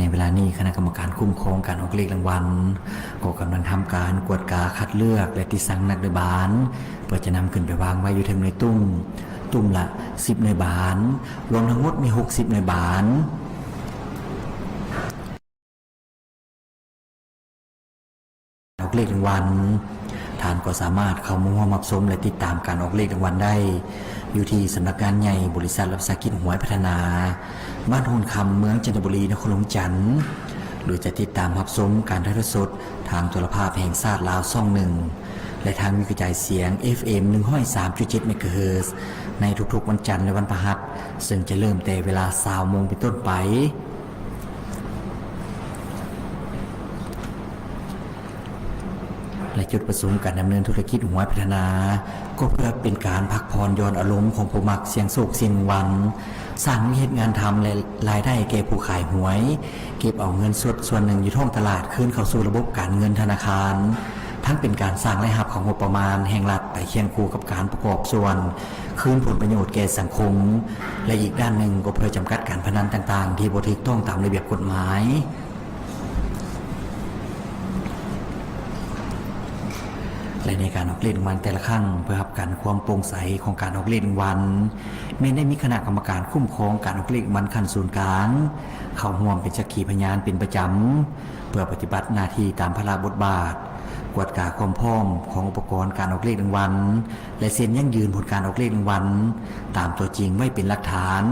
ในเวลานี้คณะกรรมการคุ้มครองการออกเลขรางวัลก็กำลังทำการกวดกาคัดเลือกและติดสั่งนักเดบานเพื่อจะนำขึ้นไปวางไว้อยู่ถึงในตุ้มตุ้มละ 10 ในบาน รวมทั้งหมดมี 60 ในบานออกเลขรางวัล ท่านก็สามารถเข้ามาร่วมับชมและติดตามการออกเลขรางวัลได้ อยู่ที่สำนักงานใหญ่บริษัทรับสากิจหวยพัฒนา บ้านโฮนคำเมืองจันทบุรีนครหลวงจันทร์หรือจะติดตามรับชมการถ่ายทอดสด ทางโทรภาพแห่งชาติลาวซ่องหนึ่งและทางวิกระจายเสียง FM 103.7เมกะเฮิร์ในทุกๆวันจันทร์และวันพฤหัสซึ่งจะเริ่มแต่เวลา20โมงเป็นต้นไป และจุดประสงค์การดำเนินธุรกิจหวยพัฒนา ก็เพื่อเป็นการพักผ่อนย้อนอารมณ์ของผู้มักเสียงโศกเสียงหวันสร้างเหตุงานทำและรายได้แก่ผู้ขายหวย เก็บเอาเงินสดส่วนหนึ่งอยู่ท่องตลาดคืนเข้าสู่ระบบการเงินธนาคาร ทั้งเป็นการสร้างรายรับของงบประมาณแห่งรัฐไปเคียงคู่กับการประกอบส่วน คืนผลประโยชน์แก่สังคม และอีกด้านหนึ่งก็เพื่อจำกัดการพนันต่างๆ ที่บ่ถูกต้องตามระเบียบกฎหมาย และในการออกเลขรางวัลแต่ละครั้งเพื่อรับการความโปร่งใสของการออกเลขรางวัลไม่ได้มีคณะกรรมการคุ้มครองการออกเลขรางวัลขั้นศูนย์กลาง เข้าร่วมเป็นสักขีพยานเป็นประจำ เพื่อปฏิบัติหน้าที่ตามพระราชบทบาท กวดกาความพร้อมของอุปกรณ์การออกเลขรางวัลและเซ็นยั่งยืนผลการออกเลขรางวัลตามตัวจริงไว้เป็นหลักฐาน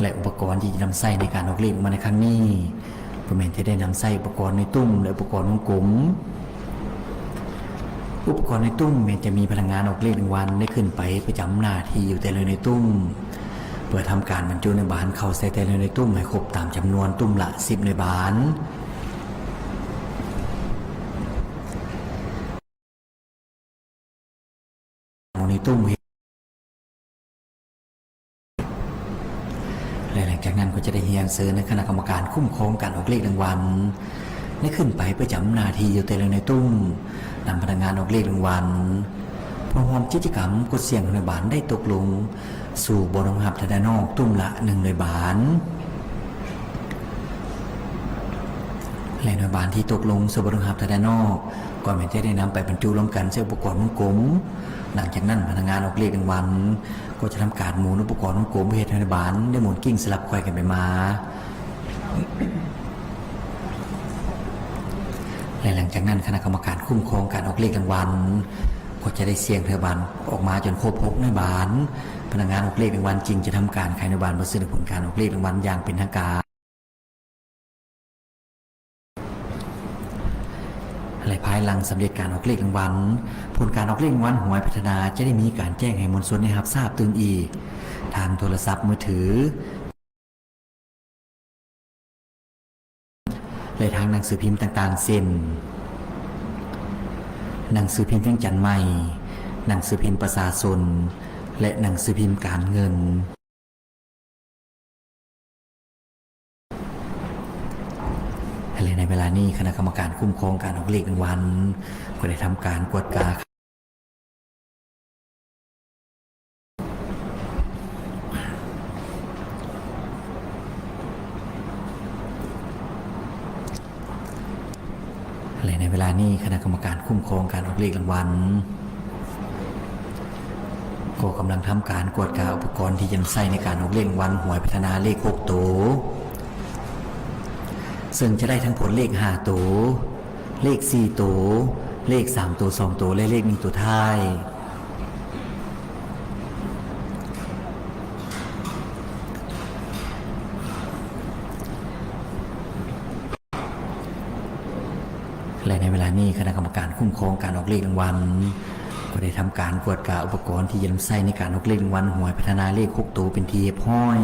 และอุปกรณ์ที่จะนำใส่ในการออกเลขมาในครั้งนี้ ก็แมนจะได้นำใส่อุปกรณ์ในตุ้มและอุปกรณ์วงกลมอุปกรณ์ในตุ้มแมนจะมีพลังงานออกเลขรางวัลได้ขึ้นไปประจำหน้าที่อยู่แต่เลยในตุ้มเพื่อทำการบรรจุในบานเข้าใส่แต่เลยในตุ้มให้ครบตามจำนวนตุ้มละสิบในบานในตุ้ม และหลัง จากนั้นก็จะได้เฮียนเซิญในคณะกรรมการคุ้มครองการออกเลขรางวัลได้ขึ้นไปประจำหนาทีอยู่แต่ลยในตุ้มนำพนักงานออกเลขรางวัลพร้อมกิจกรรมกดเสียงในบานได้ตกลง สู่บรมหับทดานอกตุ้มละหนึ่งในบานและหน่วยบานที่ตกลงสู่บรมหับทดานอกก่อนจะได้นำไปบรรจุลงกันเสื้ออุปกรณ์วงกลม หลังจากนั้นพนักงานออกเลขรางวัลก็จะทำการหมุนอุปกรณ์วงกลมเพื่อให้ธนบาลได้หมุนกิ้งสลับควายกันไปมาและหลังจากนั้นคณะกรรมการคุ้มครองการออกเลขรางวัลก็จะได้เสียงเทอบันออกมาจนครบหกในบาน พนักงานออกเลขรางวัลจริงจะทำการขายในบานบริษัทผลการออกเลขรางวัลอย่างเป็นทางการ และภายหลังสำเร็จการออกเลขรางวัลผลการออกเลขรางวัลหวยพัฒนาจะได้มีการแจ้งให้มวลชนได้รับทราบตื่นอีก ทางโทรศัพท์มือถือและทางหนังสือพิมพ์ต่างๆเช่นหนังสือพิมพ์เพียงจันทร์ใหม่ หนังสือพิมพ์ประชาชนและหนังสือพิมพ์การเงิน และในเวลานี้คณะกรรมการคุ้มครองการออกเลขรางวัลก็ได้ทำการกวดกาและในเวลานี้คณะกรรมการคุ้มครองการออกเลขรางวัลก็กำลังทำการกวดกาอุปกรณ์ที่จะใช้ในการออกเลขรางวัลหวยพัฒนาเลขหกตัว ซึ่งจะได้ทั้งผลเลขห้าตัว เลขสี่ตัว เลขสามตัวสองตัวและเลขหนึ่งตัวท้ายและในเวลานี้คณะกรรมการคุ้มครองการออกเลขรางวัลก็ได้ทำการกวดกาอุปกรณ์ที่จะนำใช้ในการออกเลขรางวัลหวยพัฒนาเลขหกตัวเป็นทีเรียบห้อย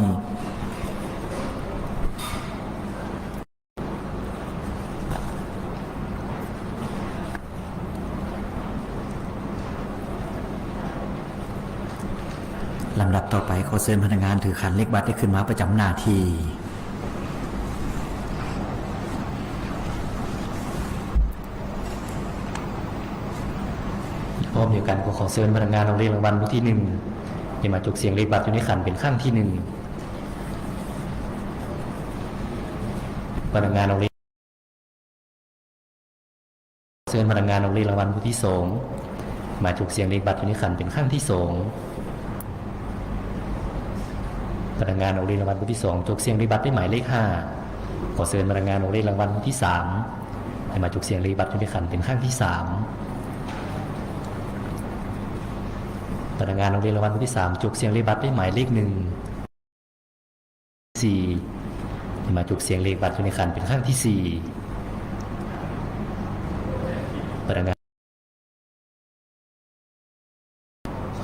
ลำดับ ต่อไปขอเชิญพนักงานถือขันเลขบัตรได้ขึ้นมาประจำหน้าที่พร้อมเดียวกันก็ขอเชิญพนักงานโรงเรียนรางวัลผู้ที่หนึ่งยที่มาจุกเสียงเลขบัตรอยู่ในขันเป็นขั้นที่หนึ่งพนักงานเอาเลขเชิญพนักงานเอาเลขรางวัลผู้ที่สองมาจุกเสียงเลขบัตรอยู่ในขันเป็นขั้นที่สอง พนักงานเอาเลขรางวัลผู้ที่สองจุกเสียงเลขบัตรได้หมายเลขห้าขอเชิญพนักงานเอาเลขรางวัลผู้ที่สามให้มาจุกเสียงเลขบัตรอยู่ในขันเป็นขั้นที่สามพนักงานโรงเรียนรางวัลคนที่สามจุกเสียงเลขบัตรได้หมายเลขหนึ่งสี่ที่มาจุกเสียงเลขบัตรอยู่ในขันเป็นครั้งที่สี่พนักงาน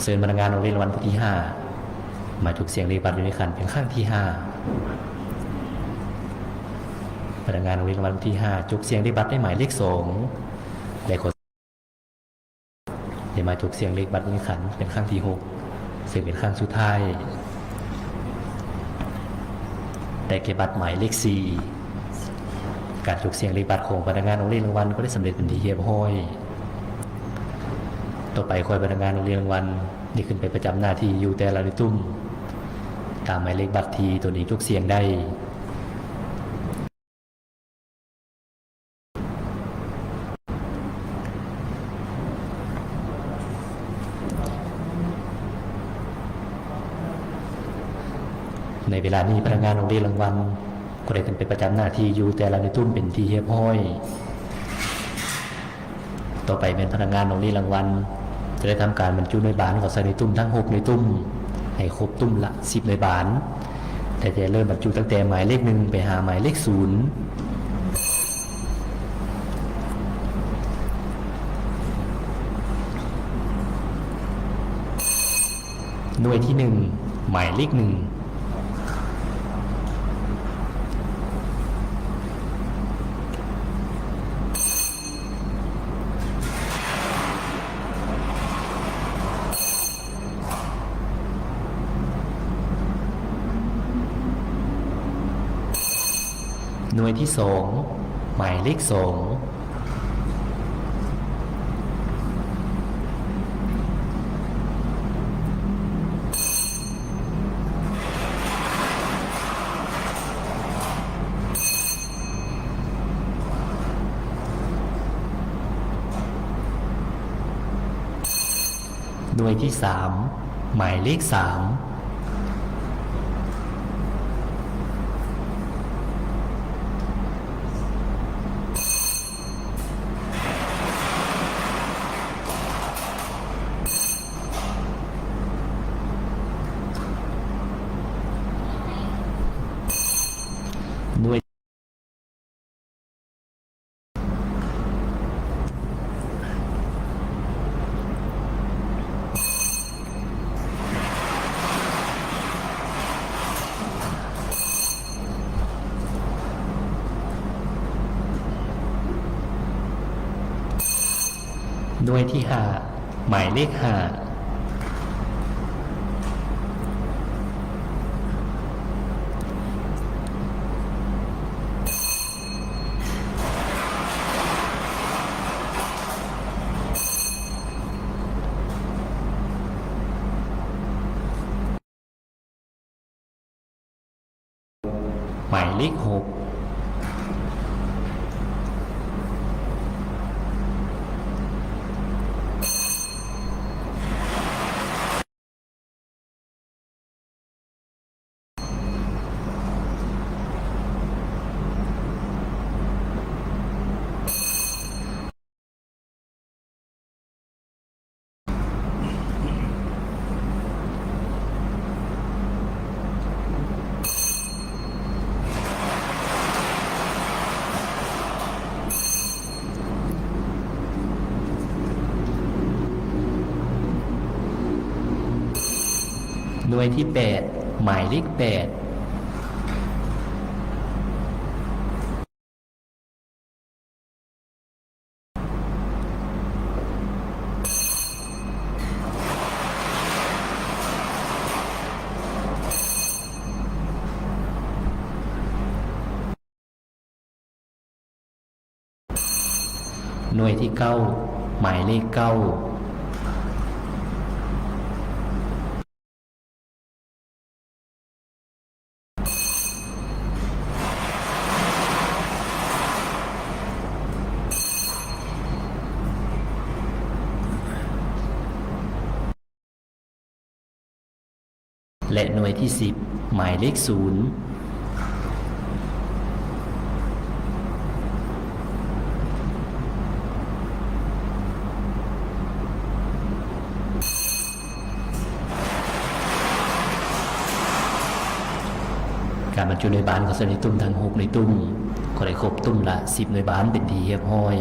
เชิญพนักงานโรงเรียนรางวัลคนที่ห้า มาจุกเสียงเลขบัตอยู่ในขันเป็นครั้งที่ห้าพนักงานโรงเรียนรางวันที่ห้าจุกเสียงเลขบัตได้หมายเลขสองและขอเดี๋ยวมาจุกเสียงเลขบัตรนิขันเป็นครั้งที่หกซึ่งเป็นครั้งสุดท้ายแต่เก็บบัตรหมายเลขสี่การจุกเสียงเลขบัตของพนักงานโรงเรียนรางวัลก็ได้สำเร็จเป็นที่เรียบร้อย ต่อไปคอยพนักงานโรงเรียนรางวัลนี่ขึ้นไปประจำหน้าที่อยู่แต่ละลิตุ้ม ตามหมายเลขบัตรทีตัวนี้จุกเสียงได้ในเวลานี้พนักงานโรงเรียนรางวัลก็ได้ขึ้นไปประจำหน้าที่อยู่แต่ละในตุ้มเป็นที่เฮียบห้อย ต่อไปเป็นพนักงานโรงเรียนรางวัลจะได้ทำการบรรจุในบานของใส่ในตุ้มทั้งหกในตุ้ม ให้ครบตุ้มละสิบในบาน แต่จะเริ่มบรรจุตั้งแต่หมายเลขหนึ่งไปหาหมายเลขศูนย์หน่วยที่หนึ่งหมายเลขหนึ่ง หน่วยที่สองหมายเลขสองหน่วยที่สามหมายเลขสาม หน่วย ด้วยที่ห้าหมายเลขห้า หมายเลขหกหน่ วยที่แปดหมายเลขแปดหน่วยที่เก้าหมายเลขเก้า และหน่วยที่สิบหมายเลขศูนย์การบรรจุในบ้านของสนิตุ้มทั้งหกในตุ้มก็ได้ครบตุ้มละสิบในบ้านเป็นทีเรียบห้อย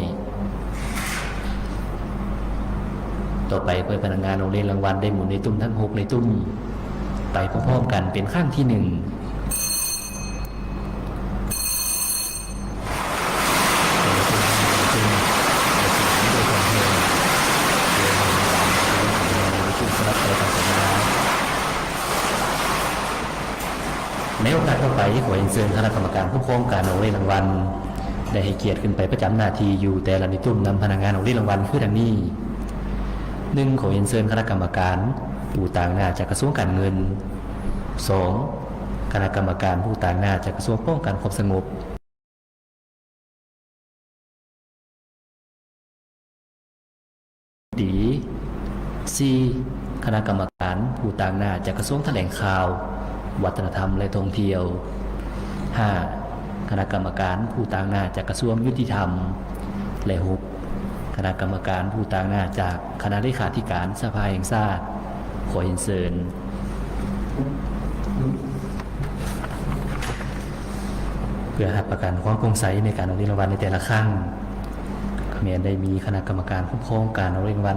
ต่อไปเพื่อพนักงานโรงเรียนรางวัลได้หมุนในตุ้มทั้งหกในตุ้ม ไปพร้อมๆกันเป็นข้างที่หนึ่งในโอกาสต่อไปขอเรียนเชิญคณะกรรมการผู้ปกครองการโรงเรียนรางวัลได้ให้เกียรติขึ้นไปประจำหน้าที่อยู่แต่ละในตุ้มนำพนักงานโรงเรียนรางวัลคือดังนี้หนึ่งขอยนเชิญคณะกรรมการ ผู้ต่างหน้าจากกระทรวงการเงิน 2. คณะกรรมการผู้ต่างหน้าจากกระทรวงป้องกันความสงบดี 4. คณะกรรมการผู้ต่างหน้าจากกระทรวงแถลงข่าว วัฒนธรรมและท่องเที่ยว 5. คณะกรรมการผู้ต่างหน้าจากกระทรวงยุติธรรม และ 6. คณะกรรมการผู้ต่างหน้าจากคณะเลขาธิการสภาแห่งชาติ ขอเห็นเชิญเพื่อหัดประกันความโปร่งใสในการออกรางวัลในแต่ละครั้งเมียนได้มีคณะกรรมการผู้ปกครองการออกรางวัล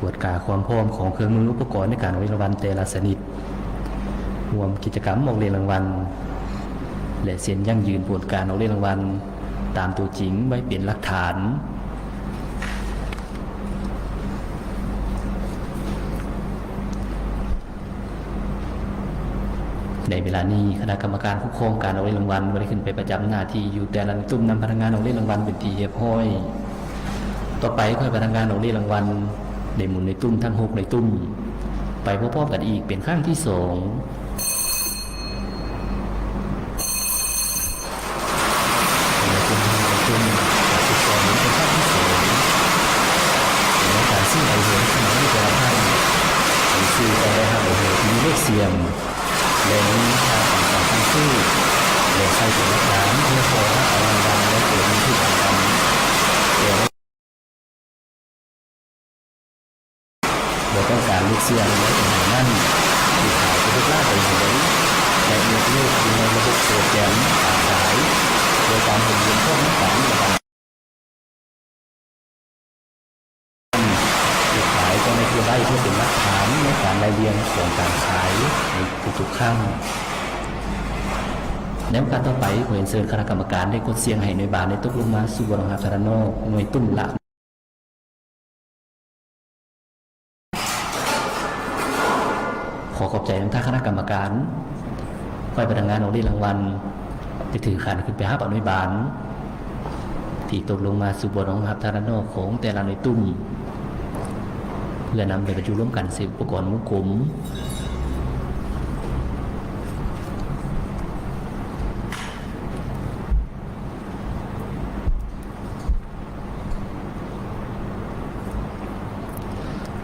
กวดกาความพร้อมของเครื่องมืออุปกรณ์ในการออกรางวัลแต่ละชนิดรวมกิจกรรมออกเรียนรางวัลและเส้นยั่งยืนผลการออกเรียนรางวัล ตามตัวจริงไว้เป็นหลักฐาน ในเวลานี้คณะกรรมการผู้ปกครองการออกเรียนรางวัลได้ขึ้นไปประจำหน้าที่อยู่แต่ละตุ้มนำพนักงานออกเรียนรางวัลเป็นทีเรียบร้อย ต่อไปค่อยพนักงานออกเรียนรางวัลได้หมุนในตุ้มทั้งหกในตุ้มไปพร้อๆกันอีกเป็นครั้งที่สอง เสียงและมีค่าต่างๆทั้งซื้อและใช้เป็นหลักฐานเพื่อขอให้เอารางวัลและเกิดมีที่ต่าง ดเสียงให้หน่วยบานในตกลงมาสู่บรหาสารโนหน่วยตุ้มละขอขอบใจทั้งท่านคณะกรรมการฝ่ายพนักงานของเรียรางวัลได้ถือขันขึ้นไปห้าปหน่วยบานที่ตกลงมาสู่บทของหับทารานอกของแต่ละหน่วยตุ้มเพื่อนำไปประจุร่วมกันเสพอุปกรณ์มุกขุม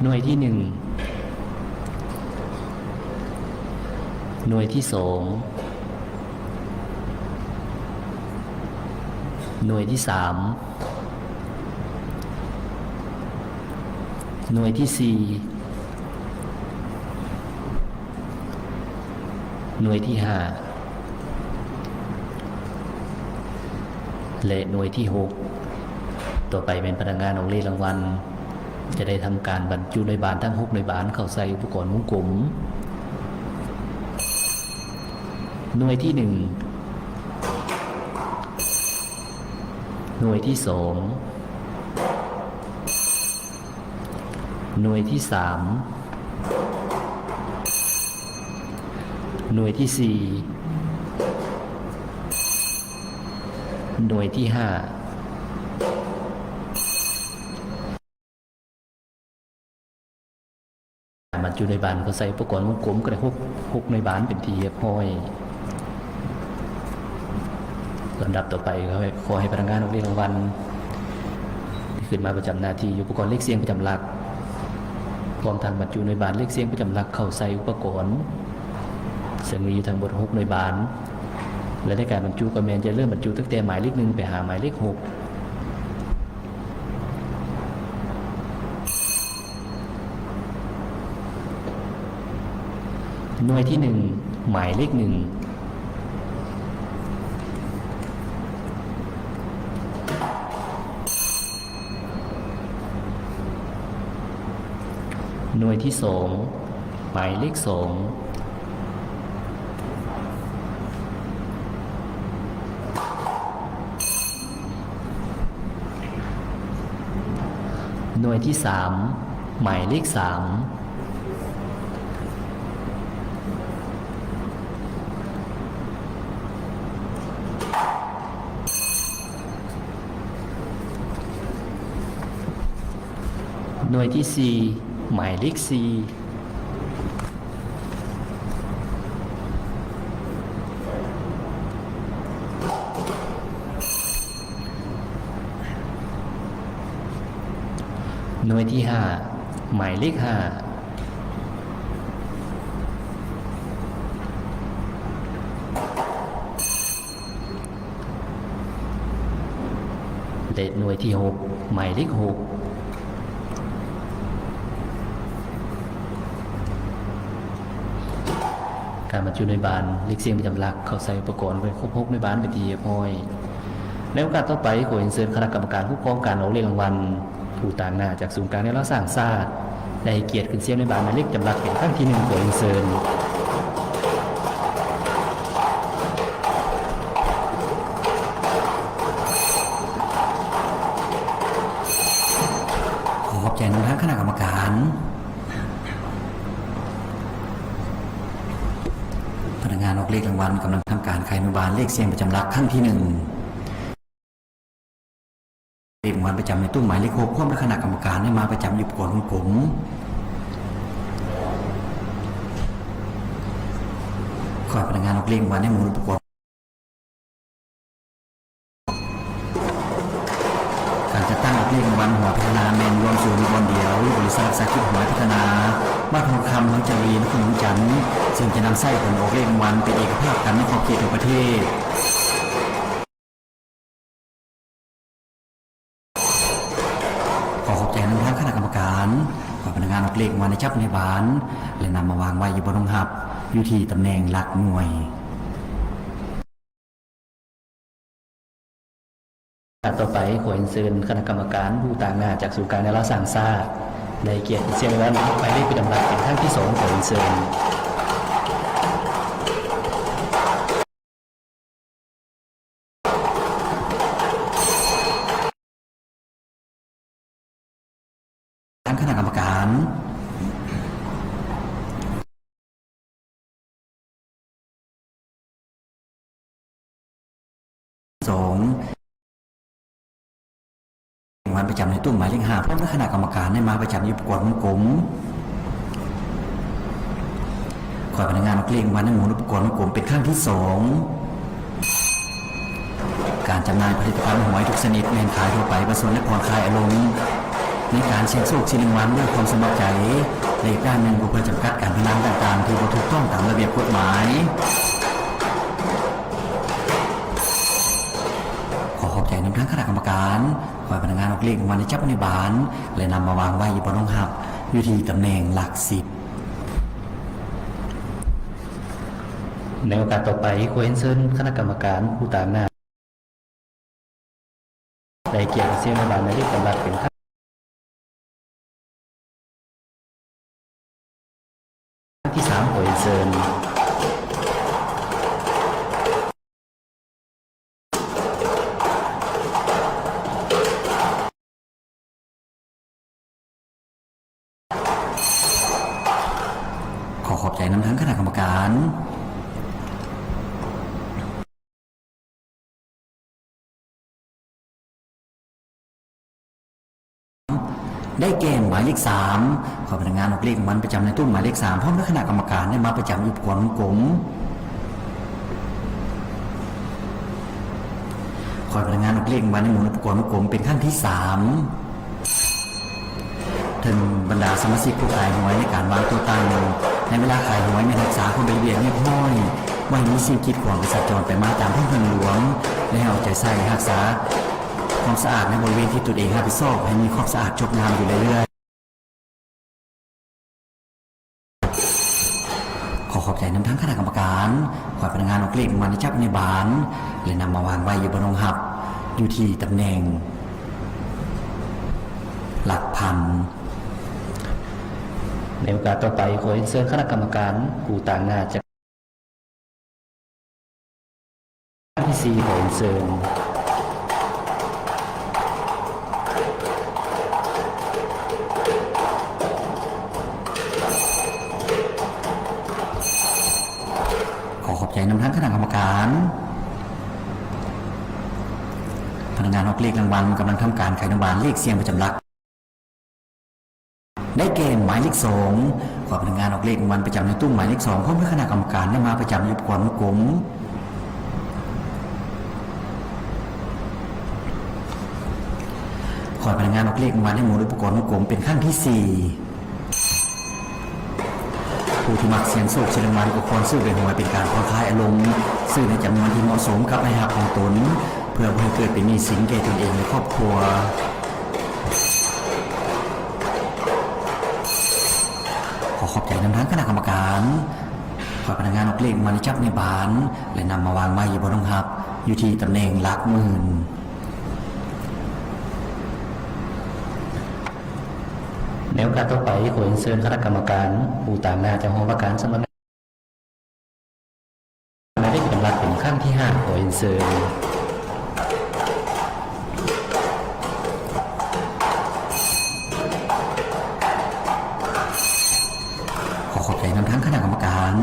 หน่วยที่หนึ่งหน่วยที่สองหน่วยที่สามหน่วยที่สี่หน่วยที่ห้าและหน่วยที่หกต่อไปเป็นพนักงานของเรีรางวัล จะได้ทำการบรรจุในบานทั้งหกในบานเข้าใส่อุปกรณ์มุ้งกลมหน่วยที่หนึ่งหน่วยที่สองหน่วยที่สามหน่วยที่สี่หน่วยที่ห้า บรรจุในบานก็ใส่อุปกรณ์วงกลมก็ได้หกหกในบานเป็นทีเรียบร้อยลำดับต่อไปก็ขอให้พนักงานออกเรียนรางวัลขึ้นมาประจำหน้าที่อุปกรณ์เลขเสียงประจำหลักพร้อมทางบรรจุหน่วยบานเลขเสียงประจำหลักเข้าใส่อุปกรณ์ซึ่งมีอยู่ทั้งหมด6หน่วยบานและในการบรรจุก็แมนจะเริ่มบรรจุตั้งแต่หมายเลขหนึ่งไปหาหมายเลขหก หน่วยที่หนึ่งหมายเลขหนึ่งหน่วยที่สองหมายเลขสองหน่วยที่สามหมายเลขสาม หน่วยที่สี่หมายเลขสี่หน่วยที่ห้าหมายเลขห้าและหน่วยที่หกหมายเลขห การบรรจุในบานเลขเสียงประจำหลัก เข้าใส่อุปกรณ์ไว้ครบหกในบานเป็นทีเรียบร้อย ในโอกาสต่อไปขอเรียนเชิญคณะกรรมการผู้ครองการเอาเรียนรางวัลผู้ต่างหน้าจากศูนย์การเรียนรู้สร้างชาติได้ให้เกียรติขึ้นเสียงในบานหมายเลขจำหลักเป็นครั้งที่หนึ่งขอเรียนเชิญ ลขรางวัลกำลังทำการขายนุบาลเลขเสียงประจำหลักขั้นที่หนึ่งเลขรางวัลประจำในตู้หมายเลขหกพร้อมด้วยคณะกรรมการได้มาประจำอยู่ก่อนของผมขอให้พนักงานออกเลขรางวัลได้หมุนอุปกรณ์การจัดตั้งออกเลขรางวัลหัวพัฒนาแมนรวมศูนย์บอลเดียวบริษัทสากิจหัวพัฒนา บ้านทองคำน้องจารีนครหลวงจันทร์ซึ่งจะนำไส้ผลออกเลขรางวัลเป็นเอกภาพกันในขอบเขตของประเทศขอขอบใจนำทั้งคณะกรรมการขอพนักงานออกเลขรางวัลในจับในบ้าน และนำมาวางไว้อยู่บนรองหับ อยู่ที่ตำแหน่งหลักหน่วยต่อไปขอเรียนเชิญคณะกรรมการผู้ต่างหน้าจากศูนย์การเรียนรู้สร้างชาติ ในเกียรติเสียงนั้นไปได้ไปดำรักเป็นครั้งที่สองของเชิญทั้งคณะกรรมการางวัลประจำในตู้หมายเลขห้าพร้อมด้วยคณะกรรมการได้มาประจำอยู่ประกวดวงกลมขอให้พนักงานออกลขรางวัลในหมู่ประกวดวงกลมเป็นครั้งที่สองการจำหน่ายผลิตภัณฑ์หวยทุกชนิดแมนขายทั่วไปประสนและผ่อนคลายอารมณ์ในการเสี่ยงโชคชิงรางวัลด้วยความสมัครใจในกด้านหนึ่งก็เพื่อจำกัดการพนันต่างๆ ที่ถูกต้องตามระเบียบกฎหมาย ทั้งคณะกรรมการฝ่ายพนักงานออกเลขวันในจับในบานและนำมาวางไว้บนรองหับอยู่ที่ตำแหน่งหลักสิบในโอกาสต่อไปขอเรียนเชิญคณะกรรมการผู้ต่างหน้าได้เกียรติเสียงในบานในที่กำลังเป็นค่า ได้แก่หมายเลขสามขอพนักงานออกเลขรางวัลประจำในตู้หมายเลขสามพร้อมด้วยคณะกรรมการได้มาประจำอยู่ก่อนของผมขอพนักงานออกเลขรางวัลในหมู่อุปกรณ์ของผมเป็นขั้นที่สามถึงบรรดาสมาชิกผู้ขายหวยในการวางตัวตั้งในเวลาขายหวยในรักษาคนเบียดเรียบร้อยไว้มีสิ่งกีดขวางกระสัจรไปมาตามท้องถนนหลวงและให้เอาใจใส่รักษา ความสะอาดในบริเวณที่ตัวเองรับผิดชอบให้มีความสะอาดจบงามอยู่เรื่อยๆขอขอบใจน้ำทั้งคณะกรรมการขอพนักงานออกเลขมาในจับในบานและนำมาวางไว้อยู่บนโรงหับ อยู่ที่ตำแหน่ง หลักพันในโอกาสต่อไปขอเรียนเชิญคณะกรรมการผู้ต่างหน้าจากที่สี่ขอเรียนเชิญ อขอบใจน้ำทั้งคณะกรรมการพนักงานออกเลขรางวัลกำลังทำการขายรางวัลเลขเสียงประจำหลัก ได้เกณฑ์หมายเลขสองขอพนักงานออกเลขรางวัลประจำในตู้หมายเลขสองพร้อมด้วยคณะกรรมการได้มาประจำอยู่ความกลมขอพนักงานออกเลขรางวัลในหมู่อุปกรณ์กลมเป็นขั้นที่สี่ ผู้ที่มักเสียงโศกเชลวันก็ควรซื้อเป็นหวยเป็นการผ่อนคลายอารมณ์ซื้อในจำนวนที่เหมาะสมกับรายหับของตน เพื่อให้เกิดเป็นหนี้สินแก่ตนเองและครอบครัวขอขอบใจน้ำทั้งคณะกรรมการขอพนักงานออกเลขมาในจับในบาน และนำมาวางไว้อยู่บนรองหับ อยู่ที่ตำแหน่งหลักหมื่น ในโอกาสต่อไปขอเรียนเชิญคณะกรรมการผู้ต่างหน้าจากห้องประการสำนักงานหมายเลขกำลังเป็นขั้นที่ห้าขอเรียนเชิญขอขอบใจน้ำทั้งคณะกรรมการ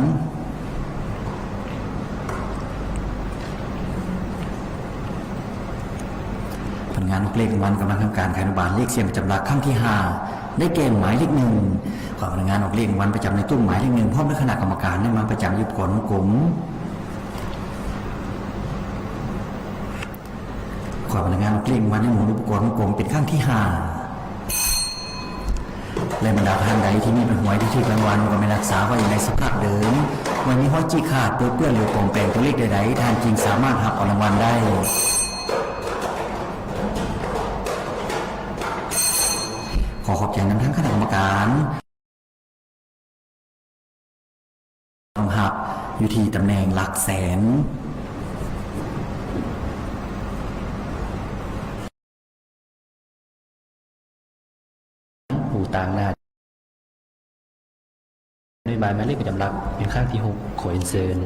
ผลงานลูกเลขรางวันกำลังทำการขายนบาลเลขเสียงประจำหลักครั้งที่ห้า ได้เกณฑ์หมายเลขหนึ่งขอพนักงานออกเลขรางวันประจำในตู้หมายเลขหนึ่งพร้อมด้วยคณะกรรมการได้มาประจำอยุบกลกลมขอพนักงานออกเลขรางวันในหมู่อุปกรณ์กลมเป็นครั้งที่ห้าและบรรดาท่านใดที่มีเป็นหวยที่ที่รางวัลก็ไม่รักษาไว้อยู่ในสภาพเดิมวันนี้ห้อยจีขาดเปื้อนเปื้อนหรือปลอมแปลงตัวเลขใดๆท่านจริงสามารถหับเอารางวัลได้ ขอขอบใจน้ำทั้งคณะกรรมการรองหับอยู่ที่ตำแหน่งหลักแสนผู้ต่างหน้าในบายหมายเลขประจำหลักเป็นขั้นที่หกขอเรียนเชิญ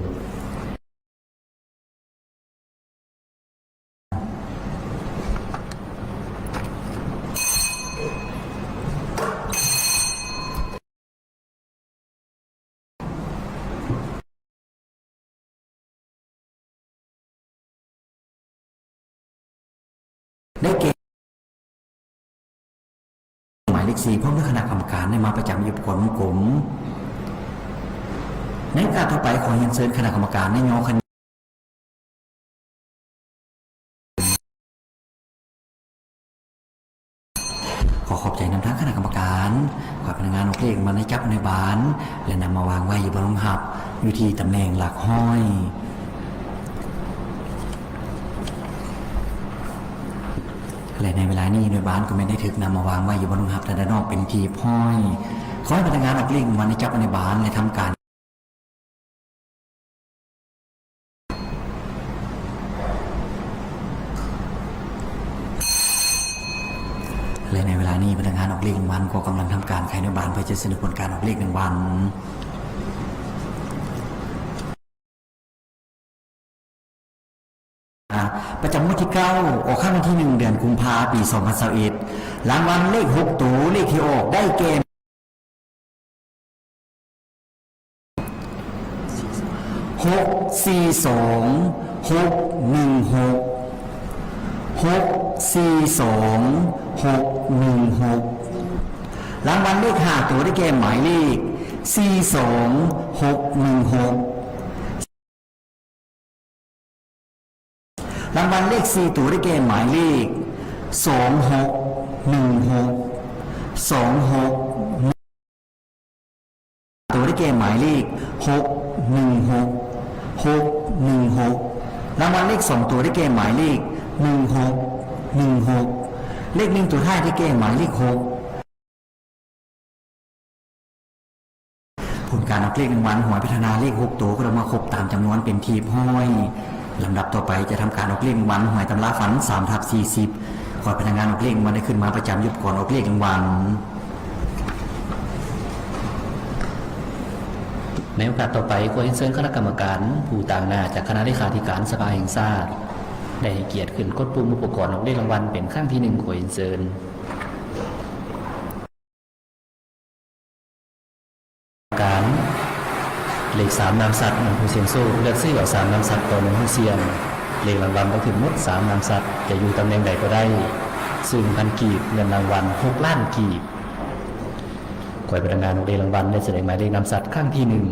หมายเลขสี่พร้อมด้วยคณะกรรมการได้มาประจำอยู่ผลกลมในการต่อไปขอเรียนเชิญคณะกรรมการในยอคันขอขอบใจนำทั้งคณะกรรมการขอพนักงานออกเลขมาในจับในบาน และนำมาวางไว้อยู่บนรองหับ อยู่ที่ตำแหน่งหลักห้อย และในเวลานี้โดยบ้านก็ไม่ได้ถึกนำมาวางไว้อยู่บนหับแต่ด้านนอกเป็นทีพ้อยขอให้พนักงานออกเลขวันในจับในบ้านและทำการและในเวลานี้พนักงานออกเลขรางวันก็กำลังทำการขายในบ้านเพื่อจะสนุกผลการออกเลขรางวัล ประจำงวดที่เก้าออกข้างวันที่หนึ่งเดือนกุมภาปี2021รางวัลเลขหกตัวเลขที่ออกได้เกณฑ์หกสี่สองหกหนึ่งหกหกสี่สองหกหนึ่งหกรางวัลเลขห้าตัวได้แก่หมายเลขสี่สองหกหนึ่งหก รางวัลเลขสี่ตัวได้แก่หมายเลขสองหกหนึ่งหกสองหกตัวได้แก่หมายเลขหกหนึ่งหกหกหนึ่งหกรางวัลเลขสองตัวได้แก่หมายเลขหนึ่งหกหนึ่งหกเลขหนึ่งตัวท้ายได้แก่หมายเลขหกผลการออกเลขรางวัลหวยพัฒนาเลขหกตัวก็เรามาครบตามจำนวนเป็นทีบห้อย ลำดับต่อไปจะทำการออกเลขรางวัลหวยตำราฝัน3ทับ40ขอพนักงานออกเลขรางวัลได้ขึ้นมาประจำยุบก่อนออกเลขรางวัลในโอกาสต่อไปขอเรียนเชิญคณะกรรมการผู้ต่างหน้าจากคณะเลขาธิการสภาแห่งชาติได้เกียรติขึ้นกดปุ่มอุปกรณ์ออกเลขรางวัลเป็นครั้งที่หนึ่งขอเรียนเชิญการเลข สามนามสัตว์หนึ่งผู้เสียงโซ่เลือกซื้อเอาสามนามสัตว์ต่อหนึ่งผู้เสียงเลขรางวัลต้องถึงมดสามนามสัตว์จะอยู่ตำแหน่งใดก็ได้ซึ่งพันกีบเงินรางวัลหกล้านกีบขอยพนักงานของเดรางวัลได้แสดงหมายเลขนามสัตว์ข้างที่หนึ่ง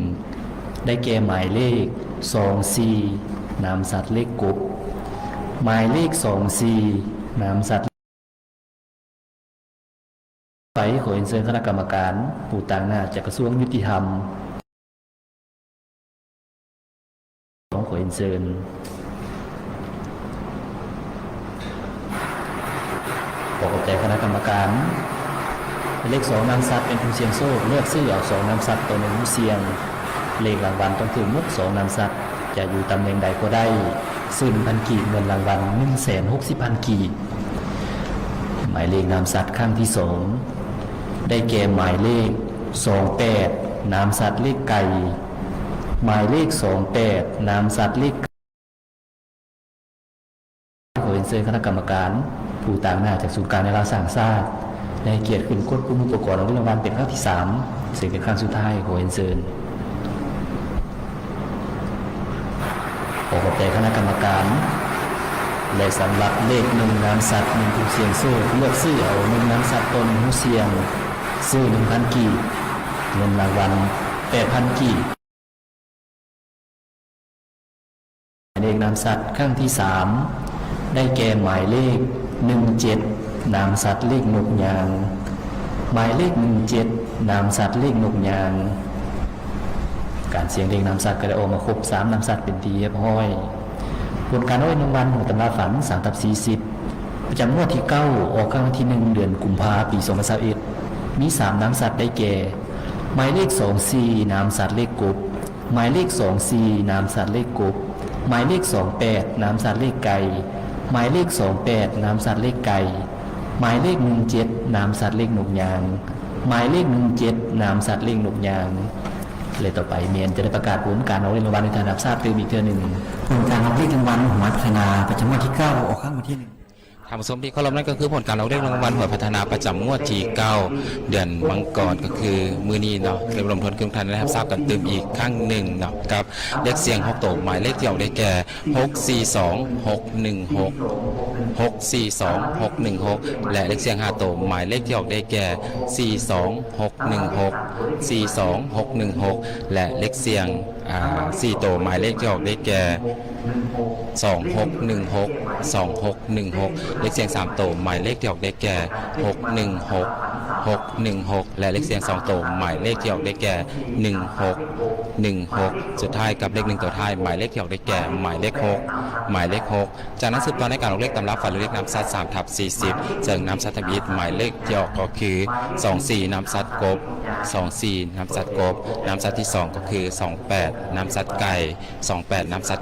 ได้แก่หมายเลขสองสี่นามสัตว์เลขกบหมายเลขสองสี่นามสัตว์ไปขอเอ็นเชิญคณะกรรมการ ผู้ต่างหน้าจากกระทรวงยุติธรรม ของขอเอ็นเชิญขอขอบใจคณะกรรมการ เลขสองนำซัดเป็นผู้เสียงโซ่เลือกซื้อเอาสองนำซัดตัวหนึ่งผู้เสียง เลขรางวัลต้องถึงมุกสองนำซัดจะอยู่ตำแหน่งใดก็ได้ซื้อพันกีเงินรางวัลหนึ่งแสนหกสิบพันกีหมายเลขนำซัดข้างที่สองได้แก่หมายเลขสองแปดนามสัตว์เลขไก่ หมายเลขสองแปดนามสัตว์เลขขอเรียนเชิญคณะกรรมการ ผู้ต่างหน้าจากศูนย์การในราสางชาดให้เกียรติขึ้นกดปุ่มอุปกรณ์ของรางวัลเป็นครั้งที่สามซึ่งเป็นครั้งสุดท้ายขอเรียนเชิญขอขอบใจคณะกรรมการและสำหรับเลขหนึ่งน้ำสัตว์หนึ่งผู้เสียงโซ่เลือกซื้อเอาหนึ่งน้ำสัตว์ตนผู้เสียงซื้อหนึ่งพันกีบเงินรางวัลแปดพันกี เลขนามสัตว์ข้างที่สามได้แก่หมายเลขหนึ่งเจ็ดนามสัตว์เลขนกยาง หมายเลขหนึ่งเจ็ดนามสัตว์เลขนกยาง การเสียงเลขนามสัตว์ก็ได้ออกมาครบสามนามสัตว์เป็นทีเรียบร้อยผลการอ้ยรางวัลของตำราฝันสามตับสี่สิบประจำงวดที่เก้าออกครั้งวันที่หนึ่งเดือนกุมภาปีสองพันสิบเอ็ดมีสามนามสัตว์ได้แก่ หมายเลขสองสี่นามสัตว์เลขกบหมายเลขสองสี่นามสัตว์เลขกบ หมายเลข 28นามสัตว์เลขไก่ หมายเลข 28นามสัตว์เลขไก่ หมายเลข 17นามสัตว์เลขนกยาง หมายเลข 17นามสัตว์เลขนกยางเลยต่อไปเมียนจะได้ประกาศผลการออกเล่นรางวัลในฐานะทราบตื่นอีกเทื่อหนึ่งผลการออกเลขรางวัลหวพัฒนาประจำวันที่9ออกข้างวันที่หนึ่ง ทางสมที่เคารพนั่นก็คือผลการเราเรียกรางวัลหวยพัฒนาประจำงวดที่9เดือนมังกรก็คือมือนี้เนาะเรียบรวมทนเครื่องทันนะครับทราบกันเติมอีกครั้งหนึ่งเนาะกับเลขเสียงหกโตหมายเลขที่ออกได้แก่6 4 2 6 1 6 6 4 2 6 1 6และเลขเสียงห้าโตหมายเลขที่ออกได้แก่4 2 6 1 6 4 2 6 1 6และเลขเสียงอ่าสี่โตหมายเลขที่ออกได้แก่ สองหกหนึ่งหกสองหกหนึ่งหกเลขเสียงสามโตวหมายเลขที่ออกได้แก่หกหนึ่งหกหกหนึ่งหกและเลขเสียงสองโตวหมายเลขที่ออกได้แก่หนึ่งหกหนึ่งหกสุดท้ายกับเลขหนึ่งตัวท้ายหมายเลขที่ออกได้แก่หมายเลขหกหมายเลขหกจากนั้นสืบต่อในการออกเลขตำรับฝันเลขน้ำซัดสามทับสี่สิบเจิงน้ำซัดทบิดหมายเลขที่ออกก็คือสองสี่น้ำซัดกบสองสี่น้ำซัดกบน้ำซัดที่สองก็คือสองแปดน้ำซัดไก่สองแปดน้ำซัด